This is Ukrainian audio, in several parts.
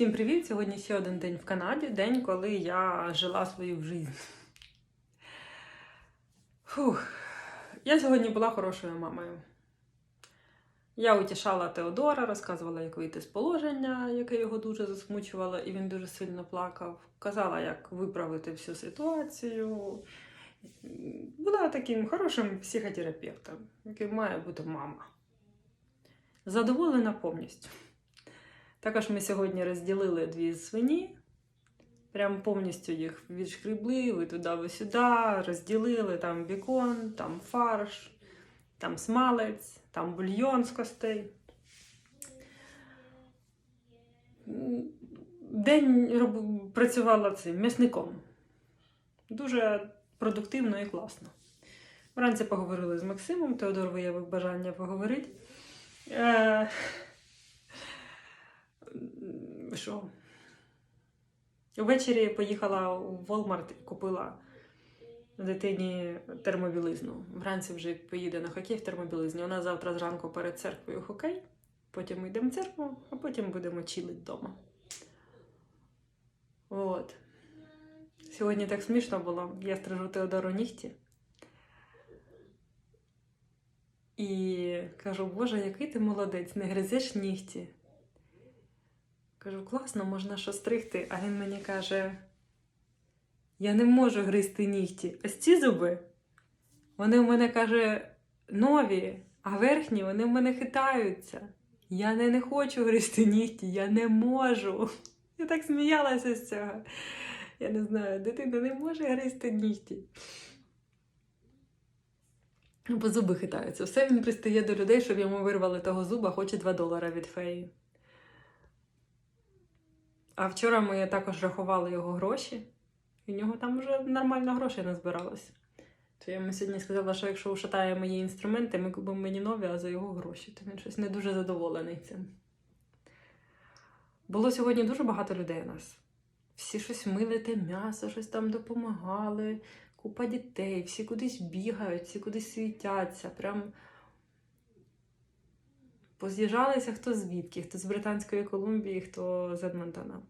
Всім привіт! Сьогодні ще один день в Канаді, день, коли я жила свою життя. Фух. Я сьогодні була хорошою мамою. Я утішала Теодора, розказувала, як вийти з положення, яке його дуже засмучувало, і він дуже сильно плакав. Казала, як виправити всю ситуацію. Була таким хорошим психотерапевтом, яким має бути мама. Задоволена повністю. Також ми сьогодні розділили дві свині. Прям повністю їх відшкрібли, туди-сюди, розділили там бікон, там фарш, там смалець, там бульйон з костей. День роб... працювала цим м'ясником. Дуже продуктивно і класно. Вранці поговорили з Максимом, Теодор виявив бажання поговорити. Е... Що? Ввечері поїхала у Walmart і купила дитині термобілизну. Вранці вже поїде на хокей в термобілизні. Нас завтра зранку перед церквою хокей. Потім йдемо в церкву, а потім будемо чилити вдома. От. Сьогодні так смішно було. Я стрижу Теодору нігті. І кажу, Боже, який ти молодець, не гризеш нігті. Кажу, класно, можна що стригти. А він мені каже: я не можу гризти нігті. Ось ці зуби, вони в мене каже, нові, а верхні вони в мене хитаються. Я не, не хочу гризти нігті, я не можу. Я так сміялася з цього. Я не знаю, дитина не може гризти нігті. Бо зуби хитаються. Все він пристає до людей, щоб йому вирвали того зуба, хоче 2 долара від феї. А вчора ми також рахували його гроші, і в нього там вже нормально грошей назбиралося. То я йому сьогодні сказала, що якщо ушатає мої інструменти, ми купимо мені нові, а за його гроші. То він щось не дуже задоволений цим. Було сьогодні дуже багато людей у нас. Всі щось мили те м'ясо, щось там допомагали, купа дітей, всі кудись бігають, всі кудись світяться. Прям поз'їжджалися хто звідки, хто з Британської Колумбії, хто з Едмонтона.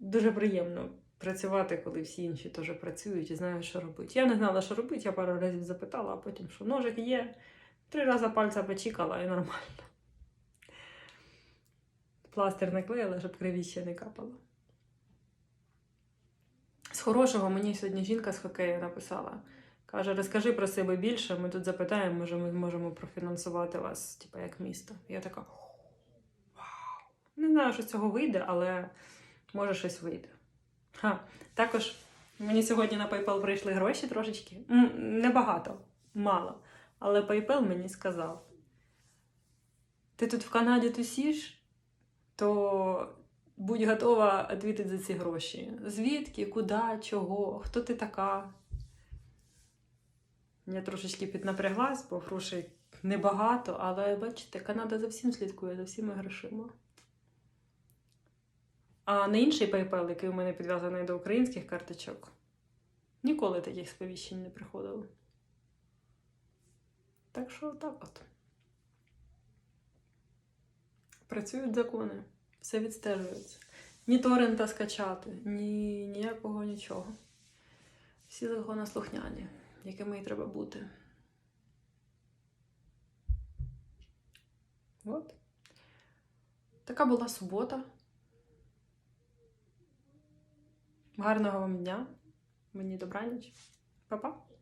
Дуже приємно працювати, коли всі інші теж працюють і знають, що робити. Я не знала, що робити, я пару разів запитала, а потім, що ножик є, три рази пальця почікала і нормально. Пластир наклеїла, щоб кривіще не капало. З хорошого мені сьогодні жінка з хокею написала. Каже, розкажи про себе більше, ми тут запитаємо, може, ми зможемо профінансувати вас, типу, як місто. Я така вау! Не знаю, що з цього вийде, але може щось вийде. Ха. Також мені сьогодні на PayPal прийшли гроші трошечки. Небагато, мало. Але PayPal мені сказав: ти тут в Канаді тусіш, то будь готова відповідати за ці гроші. Звідки, куди, чого, хто ти така? Я трошечки піднапряглась, бо грошей небагато, але бачите, Канада за всім слідкує, за всіма грошима. А на інший PayPal, який у мене підв'язаний до українських карточок, ніколи таких сповіщень не приходило. Так що так от. Працюють закони, все відстежується. Ні торрента скачати, ні ніякого нічого. Всі законослухняні якими і треба бути. От. Така була субота. Гарного вам дня. Мені добраніч. Па-па.